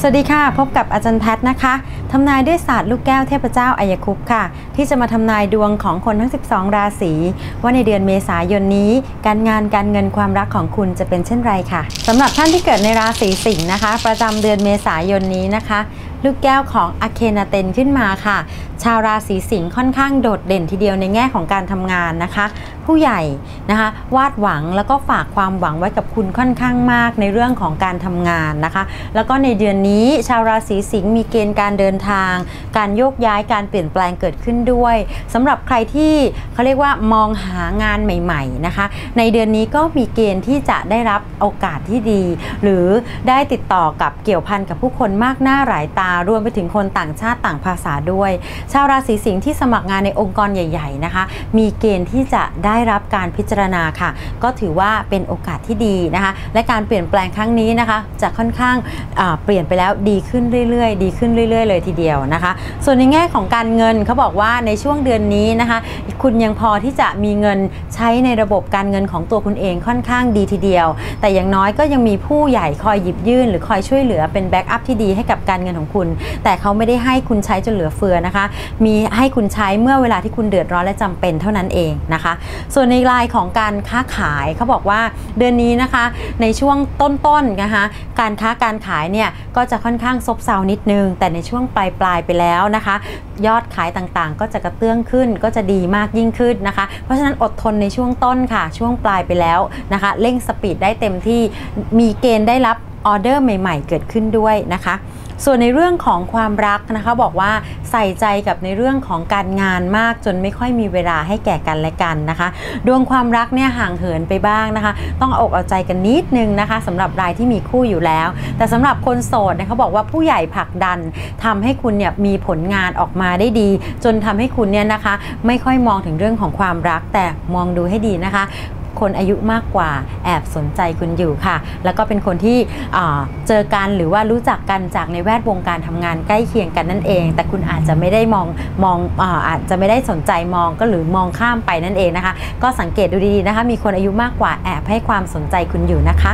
สวัสดีค่ะ พบกับอาจารย์แพทย์นะคะทำนายด้วยศาสตร์ลูกแก้วเทพเจ้าอายคุปต์ค่ะ ที่จะมาทำนายดวงของคนทั้ง 12 ราศีว่าในเดือนเมษายนนี้ การงานการเงินความรักของคุณจะเป็นเช่นไรค่ะสำหรับท่านที่เกิดในราศีสิงห์นะคะ ประจำเดือนเมษายนนี้นะคะ ลูกแก้วของอะเคนาเตนขึ้นมาค่ะ ชาวราศีสิงห์ค่อนข้างโดดเด่นทีเดียวในแง่ของการทำงานนะคะ ผู้ใหญ่นะคะวาดหวังแล้วก็ฝากความหวังไว้กับคุณค่อนข้างมากในเรื่องของการทำงานนะคะ แล้วก็ในเดือนนี้ชาวราศีสิงห์มีเกณฑ์การเดินทาง การโยกย้ายการเปลี่ยนแปลงเกิดขึ้นด้วยสำหรับใครที่เขาเรียกว่ามองหางานใหม่ ๆนะคะ ในเดือนนี้ก็มีเกณฑ์ที่จะได้รับโอกาสที่ดี หรือได้ติดต่อกับเกี่ยวพันกับผู้คนมากหน้าหลายตารวมไปถึงคนต่างชาติต่างภาษาด้วย ชาวราศีสิงห์ที่สมัครงานในองค์กรใหญ่ ๆนะคะ มีเกณฑ์ที่จะได้รับการพิจารณาค่ะ ก็ถือว่าเป็นโอกาสที่ดีนะคะ และการเปลี่ยนแปลงครั้งนี้นะคะ จะค่อนข้างเปลี่ยนไปแล้วดีขึ้นเรื่อยๆ ดีขึ้นเรื่อย ๆ เลยทีเดียวนะคะ ส่วนในแง่ของการเงินเขาบอกว่าในช่วงเดือนนี้นะคะ คุณยังพอที่จะมีเงินใช้ในระบบการเงินของตัวคุณเองค่อนข้างดีทีเดียว แต่อย่างน้อยก็ยังมีผู้ใหญ่คอยหยิบยื่น หรือคอยช่วยเหลือเป็นแบ็กอัพที่ดีให้กับการเงินของคุณแต่เขาไม่ได้ให้คุณใช้จนเหลือเฟือนะคะ มีให้คุณใช้เมื่อเวลาที่คุณเดือดร้อนและจำเป็นเท่านั้นเองนะคะ ส่วนในรายของการค้าขายเขาบอกว่าเดือนนี้นะคะ ในช่วงต้นๆนะคะ การค้าการขายเนี่ยก็จะค่อนข้างซบเซานิดนึง แต่ในช่วงปลายๆไปแล้วนะคะ ยอดขายต่างๆ ก็จะกระเตื้องขึ้นก็จะดีมากยิ่งขึ้นนะคะ เพราะฉะนั้นอดทนในช่วงต้นค่ะ ช่วงปลายไปแล้วนะคะ เร่งสปีดได้เต็มที่มีเกณฑ์ได้รับออเดอร์ใหม่ ๆ เกิดขึ้นด้วยนะคะ ส่วนในเรื่องของความรักนะคะบอกว่าใส่ใจกับในเรื่องของการงานมากจนไม่ค่อยมีเวลาให้แก่กันและกันนะคะ ดวงความรักเนี่ยห่างเหินไปบ้างนะคะ ต้องเอาอกเอาใจกันนิดนึงนะคะสำหรับรายที่มีคู่อยู่แล้ว แต่สำหรับคนโสดเนี่ยเขาบอกว่าผู้ใหญ่ผลักดันทำให้คุณเนี่ยมีผลงานออกมาได้ดี จนทำให้คุณเนี่ยนะคะ ไม่ค่อยมองถึงเรื่องของความรักแต่มองดูให้ดีนะคะ คนอายุมากกว่าแอบสนใจคุณอยู่ค่ะ แล้วก็เป็นคนที่เจอกันหรือว่ารู้จักกันจากในแวดวงการทำงานใกล้เคียงกันนั่นเอง แต่คุณอาจจะไม่ได้มองมองอาจจะไม่ได้สนใจมองก็หรือมองข้ามไปนั่นเองนะคะ ก็สังเกตดูดีๆนะคะ มีคนอายุมากกว่าแอบให้ความสนใจคุณอยู่นะคะ